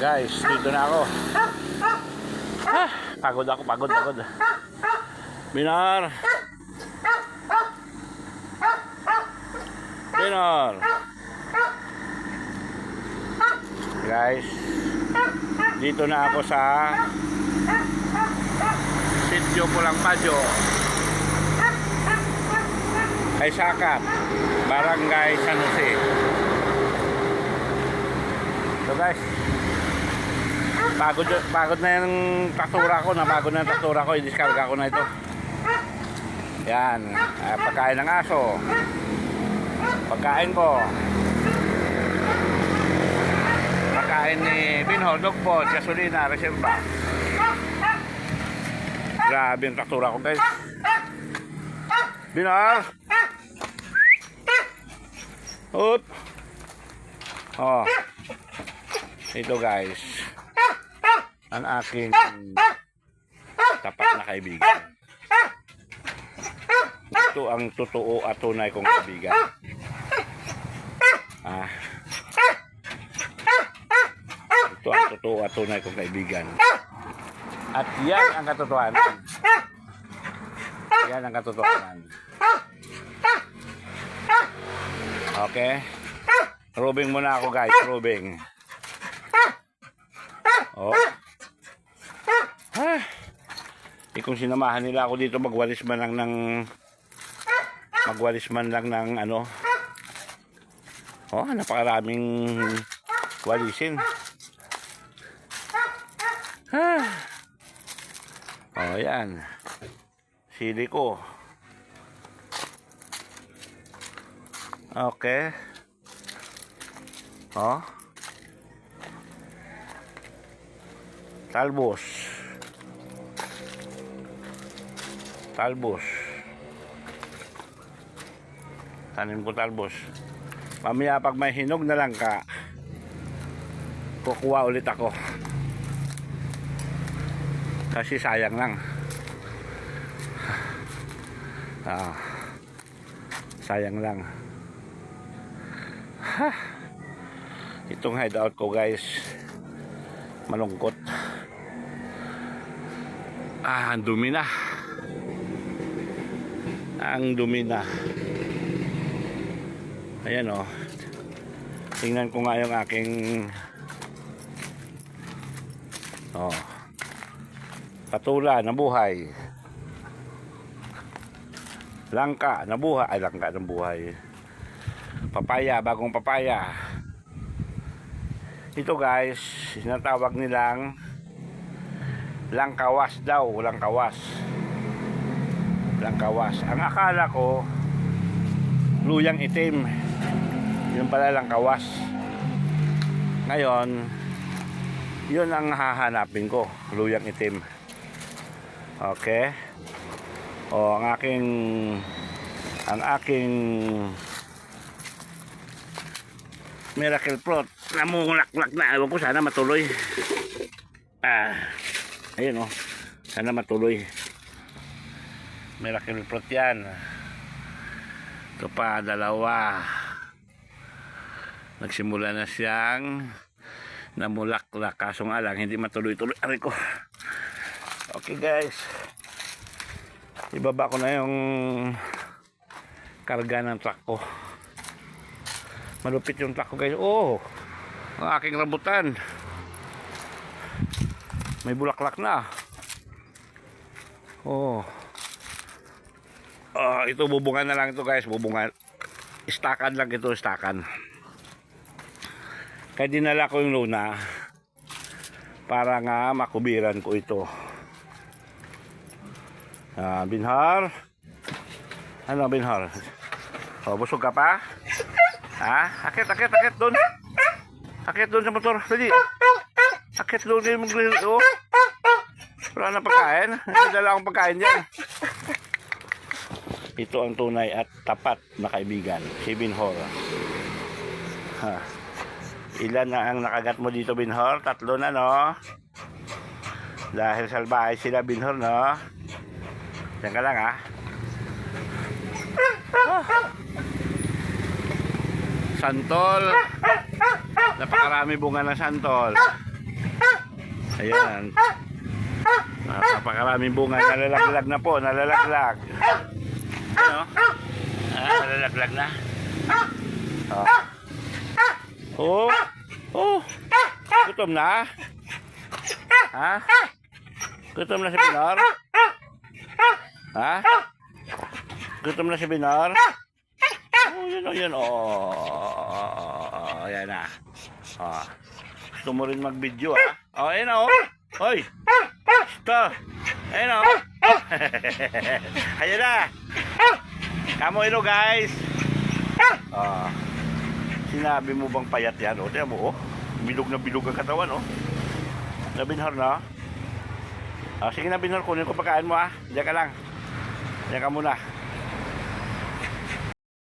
Guys, dito na ako. Ah, pagod ako, pagod, pagod. Binar. Binar. Guys, dito na ako sa Sitio Pulang Padyo. Kay Sakat, Barangay San Jose. So guys, pagod, pagod na yung taktura ko, napagod na yung taktura ko, i-discarga ko na ito. Yan, ah, pagkain ng aso. Pagkain ko. Pagkain ni Binho, dog food, gasolina, reserva. Grabe yung taktura ko guys. Binar! Up! Oh. Ito guys. Ang aking tapat na kaibigan. Ito ang totoo at tunay kong kaibigan. Ah. Ito ang totoo at tunay kong kaibigan. At yan ang katotohanan. Yan ang katotohanan. Okay? Rubing muna ako guys, rubing. Oh. Ah. Eh kung sinamahan nila ako dito magwalis man lang ng magwalis man lang ng ano. Oh, napakaraming walisin. Ah. Oh, yan. Sili ko. Okay. Oh. Talbos. Talbos. Tanim ko talbos. Mamaya pag may hinog na lang ka, kukuha ulit ako. Kasi sayang lang. Ah, sayang lang. Ha. Itong hideout ko guys, malungkot. Ah, dumi na. Ang dumi na. Ayan o. Oh. Tingnan ko nga yung aking oh. Patula na buhay. Langka na buhay. Ay, langka ng buhay. Papaya, bagong papaya. Ito guys, sinatawag nilang langkawas daw, langkawas. Langkawas. Ang akala ko, luyang itim. Yun pala langkawas. Ngayon, yun ang hahanapin ko, luyang itim. Okay? O, ang aking ang aking miracle fruit namulaklak na ewan sana matuloy ah ayun o sana matuloy miracle fruit yan ito pa dalawa nagsimula na siyang namulaklak. Kaso nga hindi matuloy-tuloy. Aray ko. Okay guys. Ibaba ko na yung karga ng truck ko. Malupit yung truck ko guys. Oh ang aking rambutan may bulaklak na. Oh oh ito bubungan na lang ito guys bubungan istakan lang ito istakan kaya dinala ko yung luna para nga makubiran ko ito Ah, Binhar. Ano, Binhar? Oh, busog ka pa? Ha? Akit, akit, akit doon. Akit doon sa motor. Dali. Akit doon din mag oh. Wala na pagkain. Dala akong pagkain dyan. Ito ang tunay at tapat na kaibigan. Si Binhor. Ha. Ilan na ang nakagat mo dito, Binhor? Tatlo na, no? Dahil salbahay sila, Binhor, no? Diyan ka lang ha. Santol. Napakarami bunga ng santol. Ayan. Napakaraming bunga. Nalalaglag na po. Nalalaglag. Ano? Ah, nalalaglag na. Ah. Oh. Oh. Gutom na. Ha? Gutom na si Binor? Ha? Gutom na si Binor? Oh, yun o, yun. Oh, ayan na. Oh. Gusto mo rin mag-video, ha? Oh, ayan oh. Hoy! Ito. Ayan, oh. ayan na. Kamo ilo, guys. Oh. Sinabi mo bang payat yan, oh? Tiyan mo, oh. Bilog na bilog ang katawan, oh. Nabinhar na. Ah, sige na, Binhar. Kunin ko pagkain mo, ah. Diyan ka lang. Diyan ka muna.